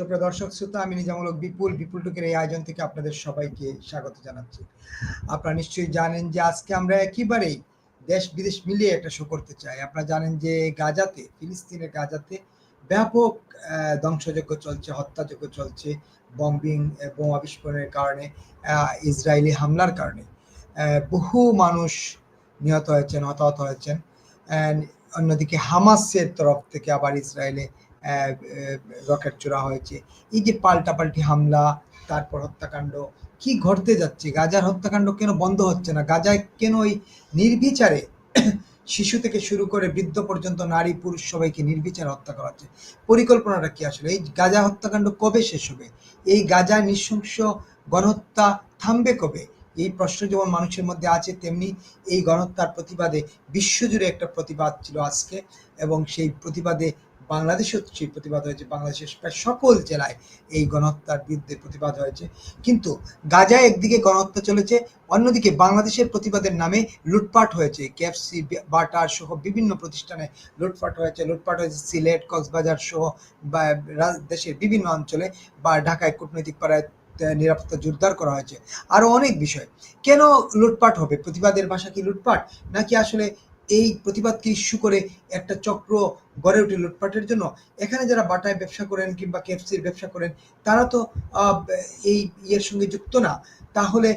সুপ্রিয় দর্শক, শ্রোতা, আমি নিজামূলক বিপুল বিপুল টুকের এই আয়োজন থেকে আপনাদের সবাইকে স্বাগত জানাচ্ছি। আপনারা নিশ্চয়ই জানেন যে আজকে আমরা একেবারেই দেশ বিদেশ মিলিয়ে একটা শো করতে চাই। আপনারা জানেন যে গাজাতে, ফিলিস্তিনের গাজাতে ব্যাপক ধ্বংসযজ্ঞ চলছে, হত্যাযজ্ঞ চলছে বম্বিং বোমা বিস্ফোরণের কারণে ইসরায়েলি হামলার কারণে। বহু মানুষ নিহত হয়েছেন, হতাহত হয়েছেন। অন্যদিকে হামাসের তরফ থেকে আবার ইসরায়েলে রকেট চোরা হয়েছে। এই যে পাল্টাপাল্টি হামলা, তারপর হত্যাকাণ্ড, কি ঘটতে যাচ্ছে? গাজার হত্যাকাণ্ড কেন বন্ধ হচ্ছে না? গাজায় কেন ওই নির্বিচারে শিশু থেকে শুরু করে বৃদ্ধ পর্যন্ত নারী, পুরুষ সবাইকে নির্বিচারে হত্যা করা হচ্ছে? পরিকল্পনাটা কি আসলে? এই গাজা হত্যাকাণ্ড কবে শেষ হবে? এই গাজা নৃশংস গণহত্যা থামবে কবে? এই প্রশ্ন যেমন মানুষের মধ্যে আছে, তেমনি এই গণহত্যার প্রতিবাদে বিশ্বজুড়ে একটা প্রতিবাদ ছিল আজকে, এবং সেই প্রতিবাদে বাংলাদেশেও সেই প্রতিবাদ হয়েছে, বাংলাদেশের প্রায় সকল জেলায় এই গণহত্যার বিরুদ্ধে প্রতিবাদ হয়েছে। কিন্তু গাজায় একদিকে গণহত্যা চলেছে, অন্যদিকে বাংলাদেশের প্রতিবাদের নামে লুটপাট হয়েছে। কেএফসি বাটার সহ বিভিন্ন প্রতিষ্ঠানে লুটপাট হয়েছে। লুটপাট হয়েছে সিলেট, কক্সবাজার সহ দেশের বিভিন্ন অঞ্চলে বা ঢাকায় কূটনৈতিক পাড়ায় নিরাপত্তা জোরদার করা হয়েছে। আরও অনেক বিষয়। কেন লুটপাট হবে? প্রতিবাদের ভাষা কি লুটপাট? নাকি আসলে এই প্রতিবাদকে ইস্যু করে একটা চক্র গড়ে ওঠে লুটপাটের জন্য। এখানে যারা বাটায় ব্যবসা করেন কিংবা কেএফসির ব্যবসা করেন, তারা তো এই ইয়ের সঙ্গে যুক্ত না। তাহলে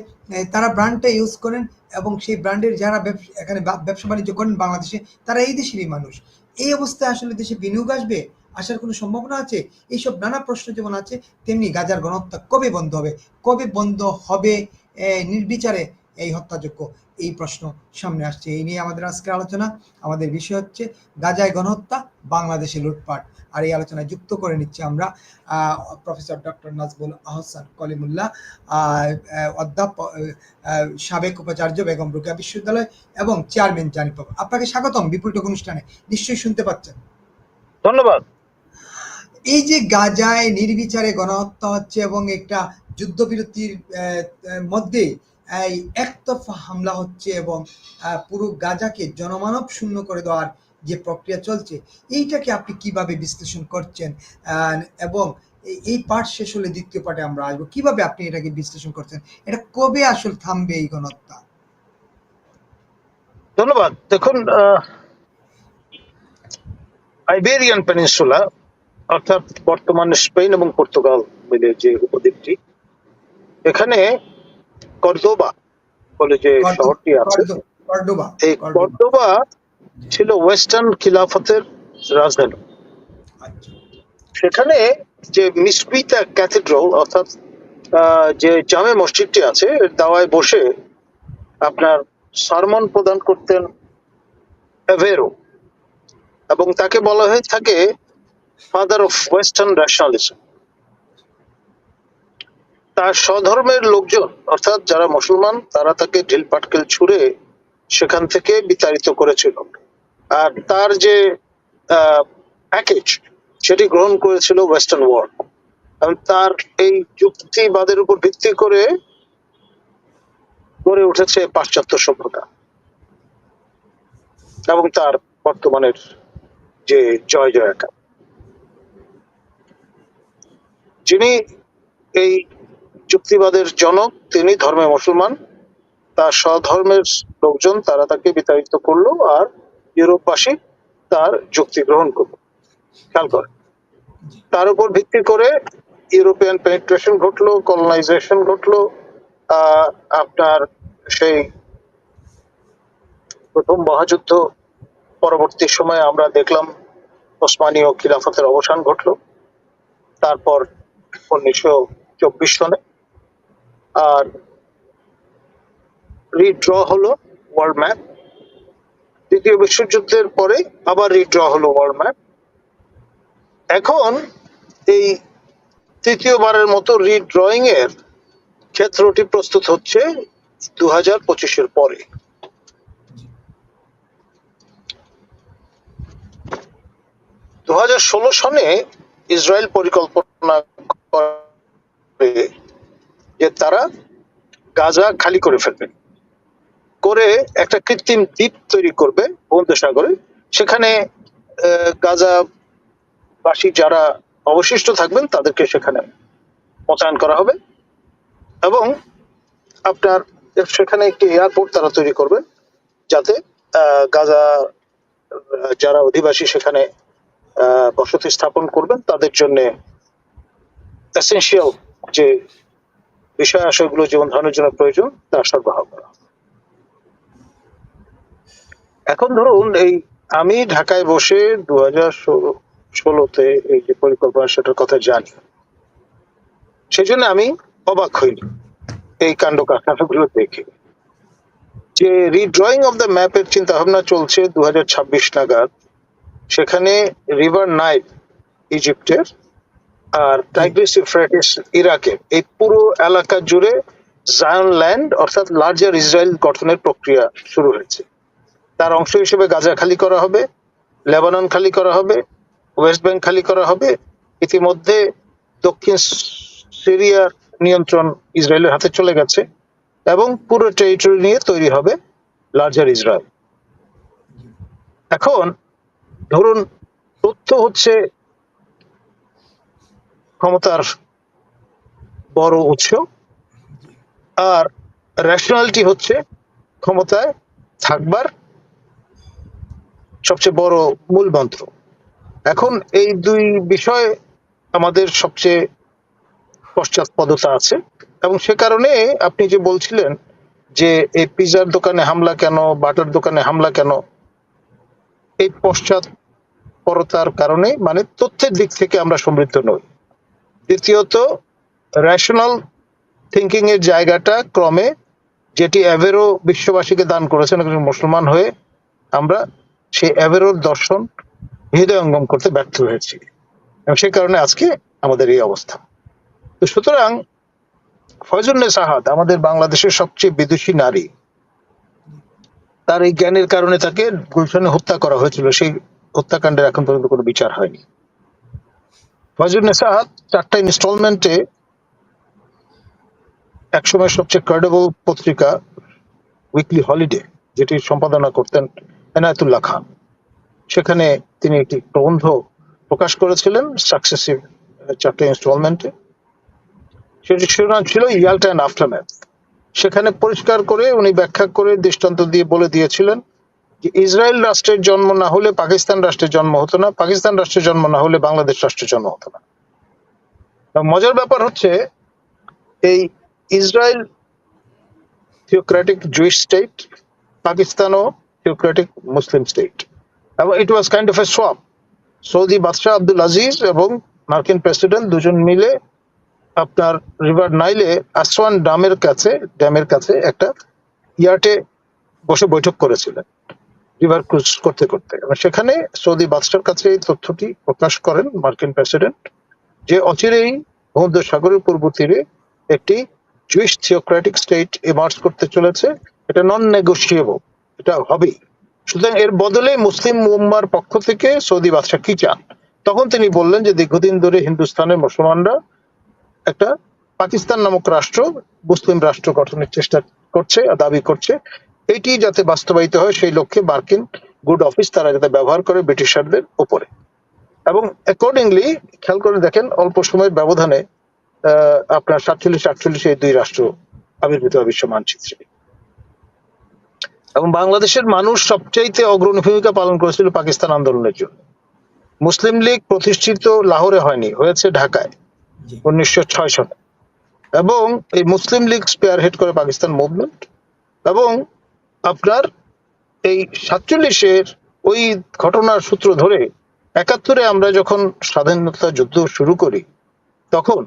তারা ব্র্যান্ডটা ইউজ করেন এবং সেই ব্র্যান্ডের যারা এখানে ব্যবসা বাণিজ্য করেন বাংলাদেশে, তারা এই দেশেরই মানুষ। এই অবস্থায় আসলে দেশে বিনিয়োগ আসবে? আসার কোনো সম্ভাবনা আছে? এইসব নানা প্রশ্ন যেমন আছে, তেমনি গাজার গণহত্যা কবে বন্ধ হবে? কবে বন্ধ হবে নির্বিচারে? এই হত্যাযোগ্য এই প্রশ্ন সামনে আসছে। এই নিয়ে আমাদের আজকের আলোচনা। আমাদের বিষয় হচ্ছে গাজায় গণহত্যা বাংলাদেশে লুটপাট। আর এই আলোচনায় যুক্ত করে নিচ্ছি আমরা প্রফেসর ডক্টর নাজবুল আহসান কলিমুল্লাহ অধ্যাপক সাবেক উপাচার্য বেগম রুকিয়া বিশ্ববিদ্যালয় এবং চেয়ারম্যান জানিপ আপনাকে স্বাগতম বিপুল টক অনুষ্ঠানে। নিশ্চয়ই শুনতে পাচ্ছেন। ধন্যবাদ। এই যে গাজায় নির্বিচারে গণহত্যা হচ্ছে এবং একটা যুদ্ধবিরতির মধ্যে এই একতরফা হামলা হচ্ছে এবং পুরো গাজাকে জনমানব শূন্য করে দেওয়ার যে প্রক্রিয়া চলছে, এইটাকে আপনি কীভাবে বিশ্লেষণ করছেন? এবং এই- পাঠ শেষ হলে দ্বিতীয় পার্টে আমরা আসব। কীভাবে আপনি এটাকে বিশ্লেষণ করছেন? এটা কবে আসলে থামবে এই গণহত্যা? ধন্যবাদ। দেখুন আইবেরিয়ান পেনিনসুলা, অর্থাৎ বর্তমানে স্পেন এবং পর্তুগাল মিলে যে উপদ্বীপটি, এখানে কর্দোবা বলে যে শহরটি আছে। এই কর্দোবা। ছিল ওয়েস্টার্ন খিলাফতের রাজধানী। আচ্ছা। সেখানে যে মিসকুইতা ক্যাথিড্রাল অর্থাৎ আহ, যে জামে মসজিদটি আছে এর দাওয়ায় বসে আপনার সারমন প্রদান করতেন এভেরো এবং তাকে বলা হয়ে থাকে ফাদার অফ ওয়েস্টার্ন ন্যাশনালিজম তার স্বধর্মের লোকজন, অর্থাৎ যারা মুসলমান, তারা তাকে ঢিল পাটকেল ছুঁড়ে সেখান থেকে বিতাড়িত করেছিল। আর তার যে প্যাকেজ সেটি গ্রহণ করেছিল ওয়েস্টার্ন ওয়ার্ল্ড এবং তার এই যুক্তিবাদের উপর ভিত্তি করে গড়ে উঠেছে পাশ্চাত্য সভ্যতা। এবং তার বর্তমানের যে জয় জয়াকার। যিনি এই যুক্তিবাদের জনক তিনি ধর্মে মুসলমান। তার স্বধর্মের লোকজন তারা তাকে বিতাড়িত করল আর ইউরোপবাসী তার যুক্তি গ্রহণ করল। খেয়াল করে তার উপর ভিত্তি করে ইউরোপিয়ান পেনিট্রেশন ঘটলো কলোনাইজেশন ঘটলো আপনার সেই প্রথম মহাযুদ্ধ পরবর্তী সময়ে আমরা দেখলাম ওসমানীয় খিলাফতের অবসান ঘটলো। তারপর উনিশশো চব্বিশ সনে আর রিড্র হলো ওয়ার্ল্ড ম্যাপ দ্বিতীয় বিশ্বযুদ্ধের পরে আবার রিড্র হলো ওয়ার্ল্ড ম্যাপ এখন এই তৃতীয়বারের মতো রিড্রয়িং এর ক্ষেত্রটি প্রস্তুত হচ্ছে দু হাজার পঁচিশের পরে। দু হাজার ষোলো সনে ইসরায়েল পরিকল্পনা যে তারা গাজা খালি করে ফেলবে। করে একটা কৃত্রিম দ্বীপ তৈরি করবে ভূমধ্যসাগরে সেখানে গাজাবাসী যারা অবশিষ্ট থাকবেন তাদেরকে সেখানে মোতায়েন করা হবে এবং আপনার সেখানে একটি এয়ারপোর্ট তারা তৈরি করবে যাতে গাজা যারা অধিবাসী সেখানে বসতি স্থাপন করবেন তাদের জন্য এসেনশিয়াল যে বিষয় আশয়গুলো জীবন ধারণের জন্য প্রয়োজন, তা সরবরাহ করা। এখন ধরুন এই আমি ঢাকায় বসে দু হাজার ষোলোতে এই যে পরিকল্পনা সেটার কথা জানি। সেই জন্য আমি অবাক হইনি এই কাণ্ড কারখানাগুলো দেখে। যে রিড্রয়িং অফ দ্য ম্যাপের চিন্তা ভাবনা চলছে দু হাজার ছাব্বিশ নাগাদ, সেখানে রিভার নাইল ইজিপ্টের আর টাইগ্রিস ইউফ্রেটিস ইরাকের এই পুরো এলাকা জুড়ে জায়ন ল্যান্ড অর্থাৎ লার্জার ইসরায়েল গঠনের প্রক্রিয়া শুরু হয়েছে। তার অংশ হিসেবে গাজা খালি করা হবে, লেবানন খালি করা হবে, ওয়েস্ট ব্যাংক খালি করা হবে। ইতিমধ্যে দক্ষিণ সিরিয়ার নিয়ন্ত্রণ ইসরায়েলের হাতে চলে গেছে এবং পুরো টেরিটরি নিয়ে তৈরি হবে লার্জার ইসরায়েল এখন ধরুন, তথ্য হচ্ছে ক্ষমতার বড় উৎস। আর রেশনালিটি হচ্ছে ক্ষমতায় থাকবার সবচেয়ে বড় মূল মন্ত্র এখন এই দুই বিষয় আমাদের সবচেয়ে পশ্চাৎপদতা আছে এবং সে কারণে আপনি যে বলছিলেন যে এই পিজার দোকানে হামলা কেন, বাটার দোকানে হামলা কেন, এই পশ্চাৎপরতার কারণে মানে তথ্যের দিক থেকে আমরা সমৃদ্ধ নই। দ্বিতীয়ত রেশনাল থিঙ্কিং এর জায়গাটা ক্রমে যেটি অ্যাভেরো বিশ্ববাসীকে দান করেছেন, একজন মুসলমান হয়ে আমরা সেই অ্যাভেরোর দর্শন হৃদয়ঙ্গম করতে ব্যর্থ হয়েছি। এবং সেই কারণে আজকে আমাদের এই অবস্থা। তো সুতরাং ফয়জুন্নে সাহাদ আমাদের বাংলাদেশের সবচেয়ে বিদুষী নারী। তার এই জ্ঞানের কারণে তাকে গুলশানে হত্যা করা হয়েছিল। সেই হত্যাকাণ্ডের এখন পর্যন্ত কোনো বিচার হয়নি। ফয়জুন্নে সাহাদ চারটা ইনস্টলমেন্টে একসময় সবচেয়ে ক্রেডেবল পত্রিকা উইকলি হলিডে যেটি সম্পাদনা করতেন এনায়তুল্লাহ খান। সেখানে তিনি একটি প্রবন্ধ প্রকাশ করেছিলেন সাকসেসিভ চারটে ইনস্টলমেন্টে সেটি শিরোনাম ছিল ইয়াল্টা অ্যান্ড আফটারম্যাথ সেখানে পরিষ্কার করে উনি ব্যাখ্যা করে দৃষ্টান্ত দিয়ে বলে দিয়েছিলেন যে ইসরায়েল রাষ্ট্রের জন্ম না হলে পাকিস্তান রাষ্ট্রের জন্ম হতো না, পাকিস্তান রাষ্ট্রের জন্ম না হলে বাংলাদেশ রাষ্ট্রের জন্ম হতো না। মজার ব্যাপার হচ্ছে, এই ইসরায়েল থিওক্রেটিক জুইশ স্টেট পাকিস্তানও থিওক্রেটিক মুসলিম স্টেট এবং it was kind of a swap Saudi বাদশাহ আব্দুল আজিজ এবং মার্কিন প্রেসিডেন্ট দুজন মিলে আপনার রিভার নাইলে আসওয়ান ডামের কাছে, ড্যামের কাছে একটা ইয়ার্টে বসে বৈঠক করেছিলেন। রিভার ক্রুজ করতে করতে। সেখানে সৌদি বাদশার কাছে এই তথ্যটি প্রকাশ করেন মার্কিন প্রেসিডেন্ট, যে অচিরেই ভূমধ্য সাগরের পূর্ব তীরে একটি জুইশ থিওক্রেটিক স্টেট এমার্জ করতে চলেছে। এটা নন নেগোসিয়েবল এটা হবেই। সুতরাং এর বদলে মুসলিম উম্মার পক্ষ থেকে সৌদি বাদশাহ কি চান? তখন তিনি বললেন যে দীর্ঘদিন ধরে হিন্দুস্তানের মুসলমানরা একটা পাকিস্তান নামক রাষ্ট্র, মুসলিম রাষ্ট্র গঠনের চেষ্টা করছে, দাবি করছে। এটি যাতে বাস্তবায়িত হয় সেই লক্ষ্যে মার্কিন গুড অফিস তারা যাতে ব্যবহার করে ব্রিটিশারদের উপরে। এবং অ্যাকর্ডিংলি খেয়াল করে দেখেন অল্প সময়ের ব্যবধানে আপনার সাতচল্লিশ আটচল্লিশ এই দুই রাষ্ট্র আবির্ভূত হয় বিশ্ব মানচিত্রে। এবং বাংলাদেশের মানুষ সবচাইতে অগ্রণী ভূমিকা পালন করেছিল পাকিস্তান আন্দোলনের জন্য। মুসলিম লীগ প্রতিষ্ঠিত লাহোরে হয়নি হয়েছে ঢাকায় উনিশশো ছয় সালে। এবং এই মুসলিম লীগ স্পেয়ার হেড করে পাকিস্তান মুভমেন্ট এবং আপনার এই সাতচল্লিশের ওই ঘটনার সূত্র ধরে একাত্তরে আমরা যখন স্বাধীনতা যুদ্ধ শুরু করি, তখন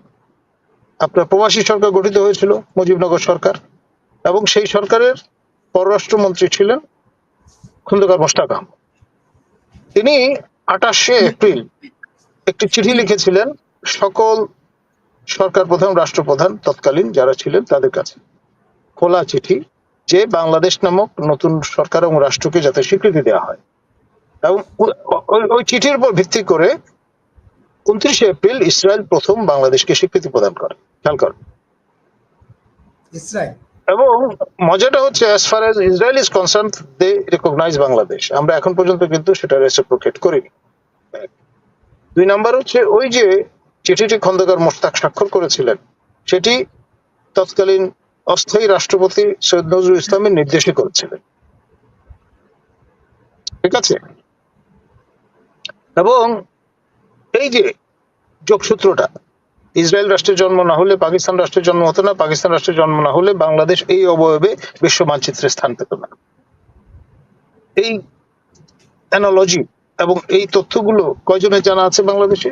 আপনার প্রবাসী সরকার গঠিত হয়েছিল, মুজিবনগর সরকার, এবং সেই সরকারের পররাষ্ট্রমন্ত্রী ছিলেন খন্দকার আহমদ। তিনি আঠাশে এপ্রিল একটি চিঠি লিখেছিলেন, সকল সরকার প্রধান, রাষ্ট্রপ্রধান তৎকালীন যারা ছিলেন তাদের কাছে। খোলা চিঠি। যে বাংলাদেশ নামক নতুন সরকার এবং রাষ্ট্রকে যাতে স্বীকৃতি দেওয়া হয়। এবং ওই- চিঠির উপর ভিত্তি করে উনত্রিশে এপ্রিল ইসরায়েল প্রথম বাংলাদেশকে স্বীকৃতি প্রদান করে। খেয়াল করেন এবং মজাটা হচ্ছে as far as Israel is concern they recognize Bangladesh. আমরা এখন পর্যন্ত কিন্তু সেটা রেসিপ্রোকেট করিনি। দুই নাম্বার হচ্ছে ওই যে চিঠিটি খন্দকার মোশতাক স্বাক্ষর করেছিলেন সেটি তৎকালীন অস্থায়ী রাষ্ট্রপতি সৈয়দ নজরুল ইসলামের নির্দেশে করেছিলেন। ঠিক আছে? এবং এই যে যোগসূত্রটা, ইসরায়েল রাষ্ট্রের জন্ম না হলে, পাকিস্তান রাষ্ট্রের জন্ম হতো না, পাকিস্তান রাষ্ট্রের জন্ম না হলে বাংলাদেশ এই অবয়বে বিশ্ব মানচিত্রে স্থান পেত না। এই অ্যানালজি এবং এই তথ্যগুলো কয়জনের জানা আছে বাংলাদেশে?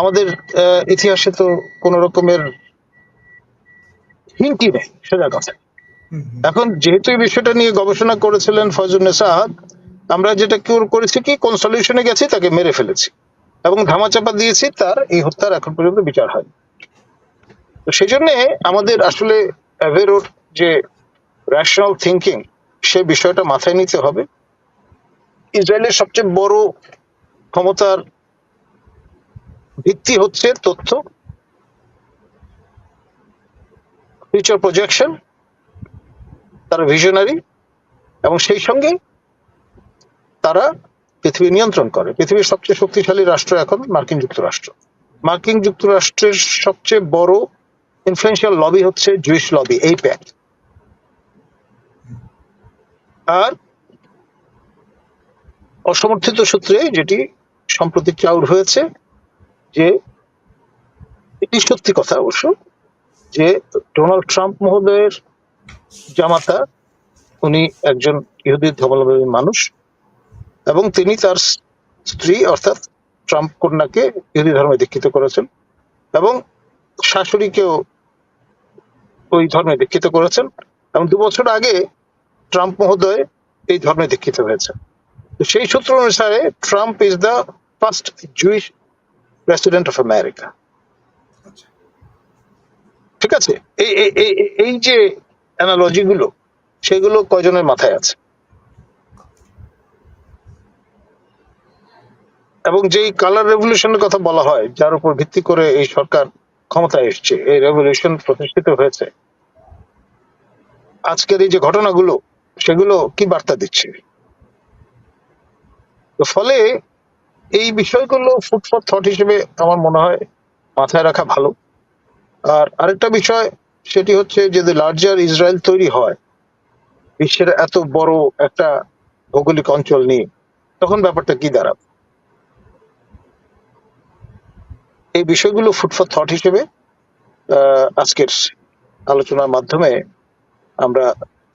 আমাদের ইতিহাসে তো কোন রকমের হিন্টি নেই সোজা কথা। এখন যেহেতু এই বিষয়টা নিয়ে গবেষণা করেছিলেন ফয়জুন্নেসা আহাদ আমরা যেটা কি- করেছি কি কোন সলিউশনে গেছি তাকে মেরে ফেলেছি। এবং ধামাচাপা দিয়েছি তার এই হত্যার এখন পর্যন্ত বিচার হয় তো সেই জন্য আমাদের আসলে অ্যাভেরোর যে রেশনাল থিঙ্কিং সে বিষয়টা মাথায় নিতে হবে। ইসরায়েলের সবচেয়ে বড় ক্ষমতার ভিত্তি হচ্ছে তথ্য। ফিউচার প্রজেকশন তারা ভিশনারি এবং সেই সঙ্গে তারা পৃথিবী নিয়ন্ত্রণ করে। পৃথিবীর সবচেয়ে শক্তিশালী রাষ্ট্র এখন মার্কিন যুক্তরাষ্ট্র। মার্কিন যুক্তরাষ্ট্রের সবচেয়ে বড় ইনফ্লুয়েন্সিয়াল লবি হচ্ছে জুইশ লবি এই প্যাক আর অসমর্থিত সূত্রে যেটি সম্প্রতি চাউর হয়েছে যে এটি সত্যি কথা অবশ্য যে ডোনাল্ড ট্রাম্প মহোদয়ের জামাতা, উনি একজন ইহুদি ধর্মাবলম্বী মানুষ এবং তিনি তার স্ত্রী অর্থাৎ ট্রাম্প কন্যাকে ইহুদি ধর্মে দীক্ষিত করেছেন এবং শাশুড়িকেও ওই ধর্মে দীক্ষিত করেছেন এবং দু বছর আগে ট্রাম্প মহোদয় এই ধর্মে দীক্ষিত হয়েছে সেই সূত্র অনুসারে Trump is the first Jewish president of America. ঠিক আছে? এই, এই- এই- যে অ্যানালজি গুলো, সেগুলো কয়জনের মাথায় আছে? এবং যেই কালার রেভলিউশনের কথা বলা হয়, যার উপর ভিত্তি করে এই সরকার ক্ষমতায় এসছে, এই রেভলিউশন প্রতিষ্ঠিত হয়েছে, আজকের এই যে ঘটনাগুলো, সেগুলো কি বার্তা দিচ্ছে? ফলে এই বিষয়গুলো ফুড থট হিসেবে আমার মনে হয় মাথায় রাখা ভালো। আর আরেকটা বিষয়, সেটি হচ্ছে যদি লার্জার ইসরায়েল তৈরি হয়, বিশ্বের এত বড় একটা ভৌগোলিক অঞ্চল নিয়ে, তখন ব্যাপারটা কি দাঁড়াবে? এই বিষয়গুলো ফুড ফর থট হিসেবে আজকের আলোচনার মাধ্যমে আমরা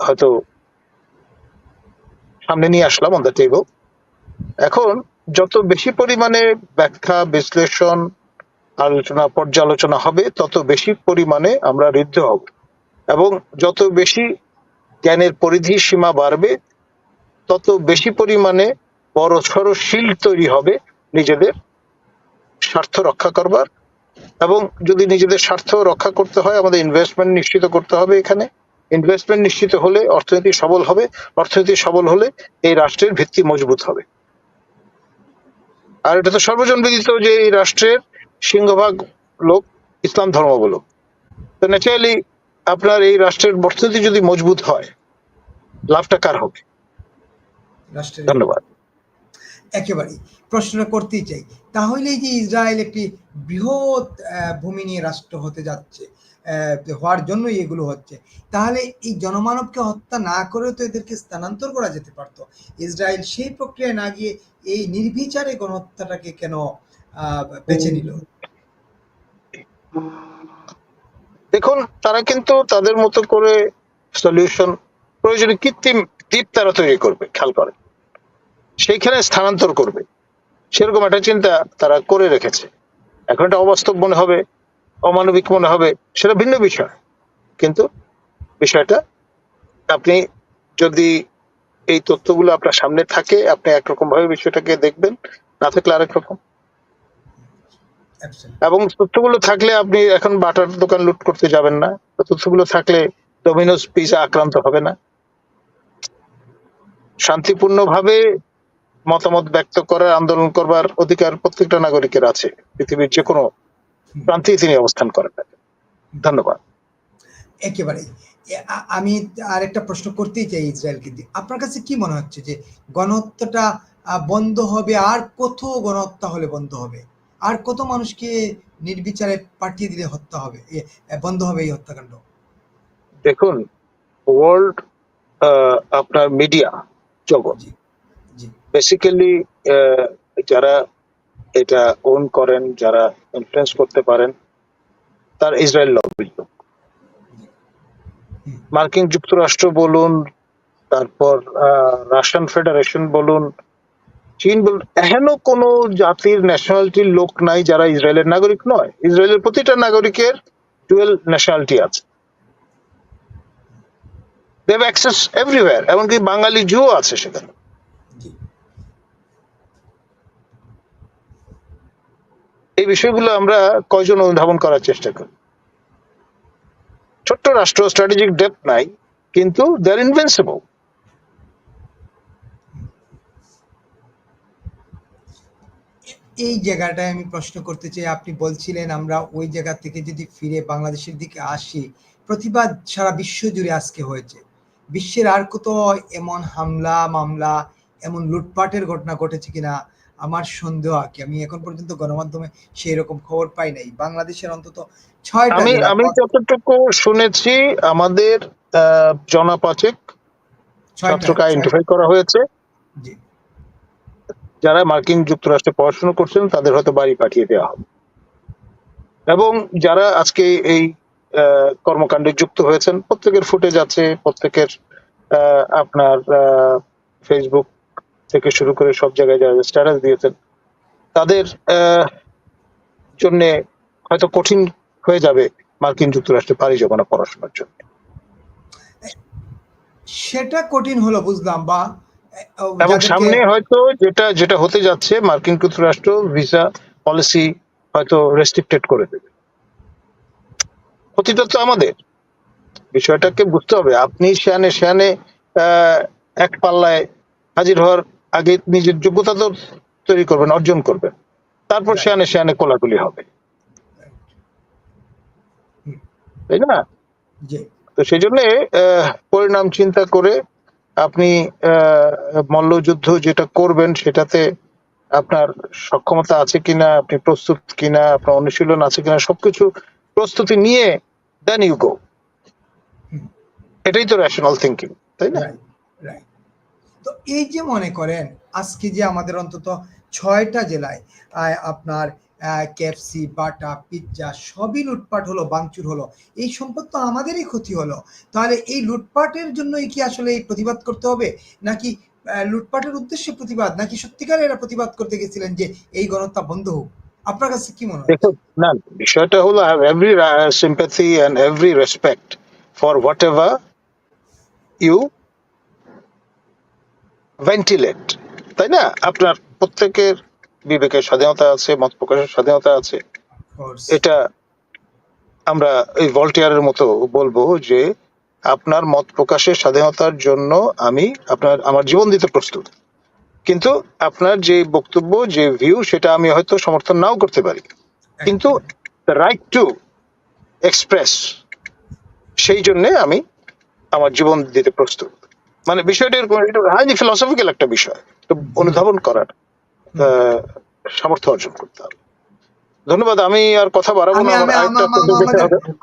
হয়তো সামনে নিয়ে আসলাম অন দ্য টেবল এখন, যত বেশি পরিমাণে ব্যাখ্যা, বিশ্লেষণ আলোচনা, পর্যালোচনা হবে, তত বেশি পরিমাণে আমরা ঋদ্ধ হব। এবং যত বেশি জ্ঞানের পরিধি সীমা বাড়বে, তত বেশি পরিমাণে বড় সড় শিল্ড তৈরি হবে নিজেদের স্বার্থ রক্ষা করবার। এবং যদি নিজেদের স্বার্থ রক্ষা করতে হয়, আমাদের ইনভেস্টমেন্ট নিশ্চিত করতে হবে এখানে। ইনভেস্টমেন্ট নিশ্চিত হলে অর্থনীতি সবল হবে। অর্থনীতি সবল হলে এই রাষ্ট্রের ভিত্তি মজবুত হবে। আর এটা তো সর্বজন বিদিত যে এই রাষ্ট্রের সিংহভাগ লোক ইসলাম ধর্মাবলম্বী। তো ন্যাচারালি আপনার এই রাষ্ট্রের অর্থনীতি যদি মজবুত হয় লাভটা কার হবে? ধন্যবাদ। একেবারেই। প্রশ্নটা করতেই চাই তাহলে এই যে ইসরায়েল একটি বৃহৎ ভূমি নিয়ে রাষ্ট্র হতে যাচ্ছে হওয়ার জন্যই এগুলো হচ্ছে তাহলে এই জনমানবকে হত্যা না করেও তো এদেরকে স্থানান্তর করা যেতে পারতো। ইসরায়েল সেই প্রক্রিয়ায় না গিয়ে এই নির্বিচারে গণহত্যাটাকে কেন বেছে নিল। দেখুন, তারা কিন্তু তাদের মতো করে সলিউশন প্রয়োজনে কৃত্রিম দ্বীপ তারা তৈরি করবে, খেয়াল করে সেইখানে স্থানান্তর করবে। সেরকম একটা চিন্তা তারা করে রেখেছে। এখন এটা অবাস্তব মনে হবে, অমানবিক মনে হবে, সেটা ভিন্ন বিষয়। কিন্তু বিষয়টা, আপনি যদি এই তথ্যগুলো আপনার সামনে থাকে, আপনি একরকম ভাবে বিষয়টাকে দেখবেন, না থাকলে আরেক রকম. এবং তথ্যগুলো থাকলে আপনি এখন বাটার দোকান লুট করতে যাবেন না। তথ্যগুলো থাকলে ডোমিনোস পিজা আক্রান্ত হবে না। শান্তিপূর্ণভাবে মতামত ব্যক্ত করার আন্দোলন করবার অধিকার প্রত্যেকটা নাগরিকের আছে। পৃথিবীর যে কোনো প্রান্তেই তিনি অবস্থান করেন ধন্যবাদ। একেবারেই। আমি আর একটা প্রশ্ন করতেই চাই ইসরায়েলকে আপনার কাছে কি মনে হচ্ছে যে গণহত্যাটা বন্ধ হবে আর কত গণহত্যা হলে বন্ধ হবে? আর কত মানুষকে নির্বিচারে পাঠিয়ে দিলে হত্যা হবে বন্ধ হবে এই হত্যাকাণ্ড? দেখুন ওয়ার্ল্ড আপনার মিডিয়া জগৎ। বেসিক্যালি যারা এটা ওন করেন যারা ইনফ্লুয়েন্স করতে পারেন তার ইসরায়েল হুম। মার্কিন যুক্তরাষ্ট্র বলুন তারপর রাশিয়ান ফেডারেশন বলুন চীন এহেন কোনো জাতির ন্যাশনালিটির লোক নাই যারা ইসরায়েলের নাগরিক নয়। ইসরায়েলের প্রতিটা নাগরিকের ডুয়েল ন্যাশনালিটি আছে। দেব অ্যাক্সেস এভরিওয়্যার এমনকি বাঙালি জুও আছে সেখানে। এই বিষয়গুলো আমরা কয়জন অনুধাবন করার চেষ্টা করি? ছোট্ট রাষ্ট্র স্ট্র্যাটেজিক ডেপ নাই কিন্তু দে আর ইনভেন্সিবল এই জায়গাটায় আমি প্রশ্ন করতে চাই আপনি বলছিলেন আমরা ওই জায়গা থেকে যদি ফিরে বাংলাদেশের দিকে আসি প্রতিবাদ সারা বিশ্ব জুড়ে আজকে হয়েছে। বিশ্বের আর কত এমন হামলা মামলা এমন লুটপাটের ঘটনা ঘটেছে কিনা আমার সন্দেহ আর কি। আমি এখন পর্যন্ত গণমাধ্যমে সেই রকম খবর পাই নাই। বাংলাদেশের অন্তত ছয়টা আমি আমি যতটুকু শুনেছি আমাদের জনা পাচেক ছাত্রকে আইডেন্টিফাই করা হয়েছে। জি। যারা মার্কিন যুক্তরাষ্ট্রে পড়াশোনা করছেন, তাদের হয়তো বাড়ি পাঠিয়ে দেওয়া হবে। এবং যারা আজকে এই কর্মকাণ্ডে যুক্ত হয়েছেন, প্রত্যেকের ফুটেজ আছে, প্রত্যেকের আপনার ফেসবুক থেকে শুরু করে সব জায়গায় যারা স্ট্যাটাস দিয়েছেন, তাদের জন্য হয়তো কঠিন হয়ে যাবে মার্কিন যুক্তরাষ্ট্রে পাড়ি জমানো পড়াশোনার জন্য। সেটা কঠিন হলো, বুঝলাম, বা এবং সামনে হয়তো যেটা যেটা হতে যাচ্ছে মার্কিন যুক্তরাষ্ট্র ভিসা পলিসি হয়তো রেস্ট্রিক্টেড করে দেবে। ক্ষতিটা তো আমাদের। বিষয়টাকে বুঝতে হবে। আপনি সেয়ানে সেয়ানে এক পাল্লায় হাজির হওয়ার আগে নিজের যোগ্যতা তো তৈরি করবেন অর্জন করবেন। তারপর. সেয়ানে সেয়ানে কোলাকুলি হবে। তাই না? তো সেই জন্য পরিণাম চিন্তা করে আপনি মল্লযুদ্ধ যেটা করবেন সেটাতে আপনার সক্ষমতা আছে কিনা, আপনি প্রস্তুত কিনা, আপনার অনুশীলন আছে কিনা, সবকিছু প্রস্তুতি নিয়ে দেন ইউ গো এটাই তো রেশনাল থিঙ্কিং তাই না? তো এই যে মনে করেন, আজকে যে আমাদের অন্তত ছয়টা জেলায় আপনার কেএফসি বাটা পিৎজা সবই লুটপাট হলো বাংচুর হলো। এই সম্পদ তো আমাদেরই ক্ষতি হলো। তাহলে এই লুটপাটের জন্যই কি আসলে এই প্রতিবাদ করতে হবে? নাকি লুটপাটের উদ্দেশ্যে প্রতিবাদ? নাকি সত্যিকার এরা প্রতিবাদ করতে গেছিলেন যে এই গণহত্যা বন্ধ হোক? আপনার কাছে কি মনে হয়? না, বিষয়টা হলো have every sympathy and every respect for whatever you ventilate তাই না? আপনার প্রত্যেকের বিবেকের স্বাধীনতা আছে মত প্রকাশের স্বাধীনতা আছে। এটা আমরা এই ভল্টিয়ারের মতো বলব যে আপনার মত প্রকাশের স্বাধীনতার জন্য আমি আপনার আমার জীবন দিতে প্রস্তুত। কিন্তু আপনার যে বক্তব্য যে ভিউ সেটা আমি হয়তো সমর্থন নাও করতে পারি। কিন্তু রাইট টু এক্সপ্রেস সেই জন্য আমি আমার জীবন দিতে প্রস্তুত। মানে বিষয়টা এরকম হাইলি ফিলসফিক্যাল একটা বিষয়। অনুধাবন করার আহ, সামর্থ্য অর্জন করতে হবে। ধন্যবাদ আমি আর কথা বাড়াবো না।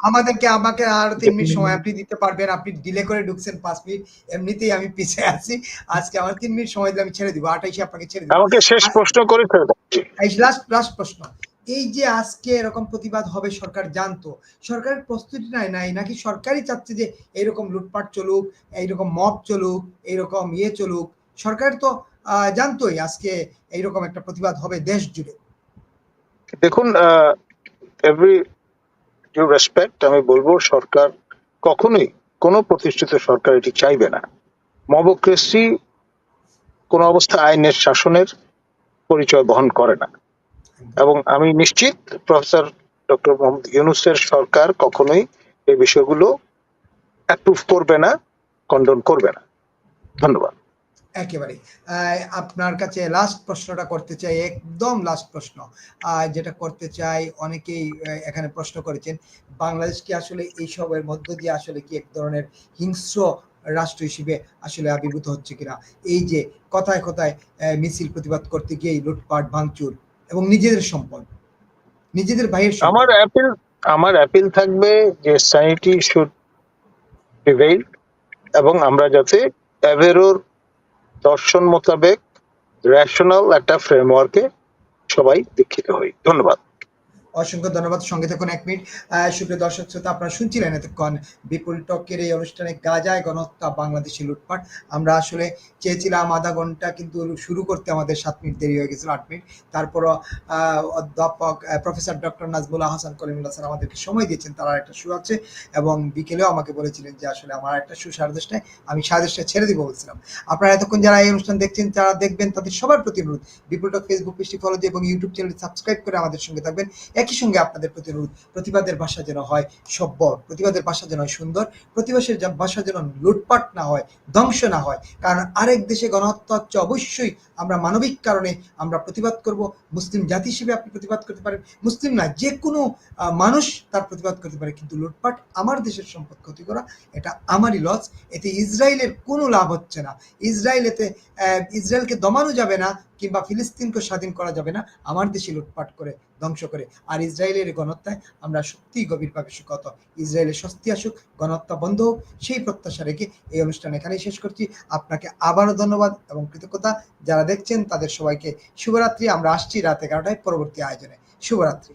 আমাদেরকে আমাকে আর তিন মিনিট সময় আপনি দিতে পারবেন আপনি ডিলে করে ঢুকছেন পাঁচ মিনিট এমনিতেই আমি পিছিয়ে আছি। আজকে আমার তিন মিনিট সময় দিলে আমি ছেড়ে দিব আঠাইশে আপনাকে ছেড়ে দিব। আমাকে শেষ প্রশ্ন করে লাস্ট লাস্ট প্রশ্ন এই যে আজকে এরকম প্রতিবাদ হবে সরকার জানতো সরকারের প্রস্তুতি নাই নাই নাকি সরকারই চাচ্ছে যে এইরকম লুটপাট চলুক এইরকম মব চলুক এইরকম ইয়ে চলুক সরকার তো জানতোই আজকে এইরকম একটা প্রতিবাদ হবে দেশ জুড়ে। দেখুন এভরি ডিউ রেসপেক্ট আমি বলব, সরকার কখনোই কোনো প্রতিষ্ঠিত সরকার এটি চাইবে না। মবক্রেসি কোনো অবস্থা আইনের শাসনের পরিচয় বহন করে না। এবং আমি নিশ্চিত প্রফেসর ডক্টর মোহাম্মদ ইউনুসের সরকার কখনোই এই বিষয়গুলো অ্যাপ্রুভ করবে না কন্ডন করবে না। ধন্যবাদ। একেবারে আপনার কাছে লাস্ট প্রশ্নটা করতে চাই, একদম লাস্ট প্রশ্ন। যেটা করতে চাই, অনেকেই এখানে প্রশ্ন করেছেন, বাংলাদেশ কি আসলে এইসবের মধ্য দিয়ে আসলে কি এক ধরনের হিংস্র রাষ্ট্র হিসেবে আসলে আবির্ভূত হচ্ছে কিনা? এই যে কথায় কথায় মিছিল প্রতিবাদ করতে গিয়ে লুটপাট, ভাঙচুর এবং নিজেদের সম্পদ, নিজেদের ভাইয়ের আমার অ্যাপিল আমার অ্যাপিল থাকবে যে স্যানিটি শুড প্রিভেইল এবং আমরা যাতে অ্যাভেরোর দর্শন মোতাবেক রেশনাল একটা ফ্রেমওয়ার্কে সবাই দীক্ষিত হই। ধন্যবাদ। অসংখ্য ধন্যবাদ। সঙ্গে থাকুন এক মিনিট। সুপ্রিয় দর্শক শ্রোতা আপনারা শুনছিলেন এতক্ষণ বিপুল টকের এই অনুষ্ঠানে গাজায় গণহত্যা বাংলাদেশি লুটপাট। আমরা আসলে চেয়েছিলাম আধা ঘণ্টা কিন্তু শুরু করতে আমাদের সাত মিনিট দেরি হয়ে গেছিল আট মিনিট। তারপরও আহ, অধ্যাপক professor doctor Najbullah Hasan Kalimullah sir আমাদেরকে সময় দিয়েছেন তারা একটা শু আছে। এবং বিকেলেও আমাকে বলেছিলেন যে আসলে আমার একটা শু সাড়ে দশটায় আমি সাড়ে দশটায় ছেড়ে দিব বলছিলাম। আপনারা এতক্ষণ যারা এই অনুষ্ঠান দেখছেন যারা দেখবেন তাদের সবার প্রতি অনুরোধ বিপুল টক ফেসবুক পেজটি ফলো দিয়ে এবং ইউটিউব চ্যানেলটি সাবস্ক্রাইব করে আমাদের সঙ্গে থাকবেন। একই সঙ্গে আপনাদের প্রতি অনুরোধ প্রতিবাদের ভাষা যেন হয় সব্বর, প্রতিবাদের ভাষা যেন হয় সুন্দর প্রতিবাদের যা- ভাষা যেন লুটপাট না হয়, ধ্বংস না হয়। কারণ আরেক দেশে গণহত্যা হচ্ছে অবশ্যই আমরা মানবিক কারণে আমরা প্রতিবাদ করব। মুসলিম জাতি হিসেবে আপনি প্রতিবাদ করতে পারেন। মুসলিম না, যে কোনো মানুষ তার প্রতিবাদ করতে পারে। কিন্তু লুটপাট আমার দেশের সম্পদ ক্ষতি করা, এটা আমারই লস এতে ইসরায়েলের কোনো লাভ হচ্ছে না। ইসরায়েল এতে ইসরায়েলকে দমানো যাবে না, কিংবা ফিলিস্তিনকে স্বাধীন করা যাবে না। আমার দেশে লুটপাট করে ধ্বংস করে। আর ইসরায়েলের গণহত্যায় আমরা সত্যিই গভীরভাবে সুখত। ইসরায়েলের স্বস্তি আসুক, গণহত্যা বন্ধ হোক, সেই প্রত্যাশা রেখে এই অনুষ্ঠান এখানেই শেষ করছি। আপনাকে আবারও ধন্যবাদ এবং কৃতজ্ঞতা। যারা দেখছেন, তাদের সবাইকে শুভরাত্রি। আমরা আসছি রাত এগারোটায় পরবর্তী আয়োজনে। শুভরাত্রি।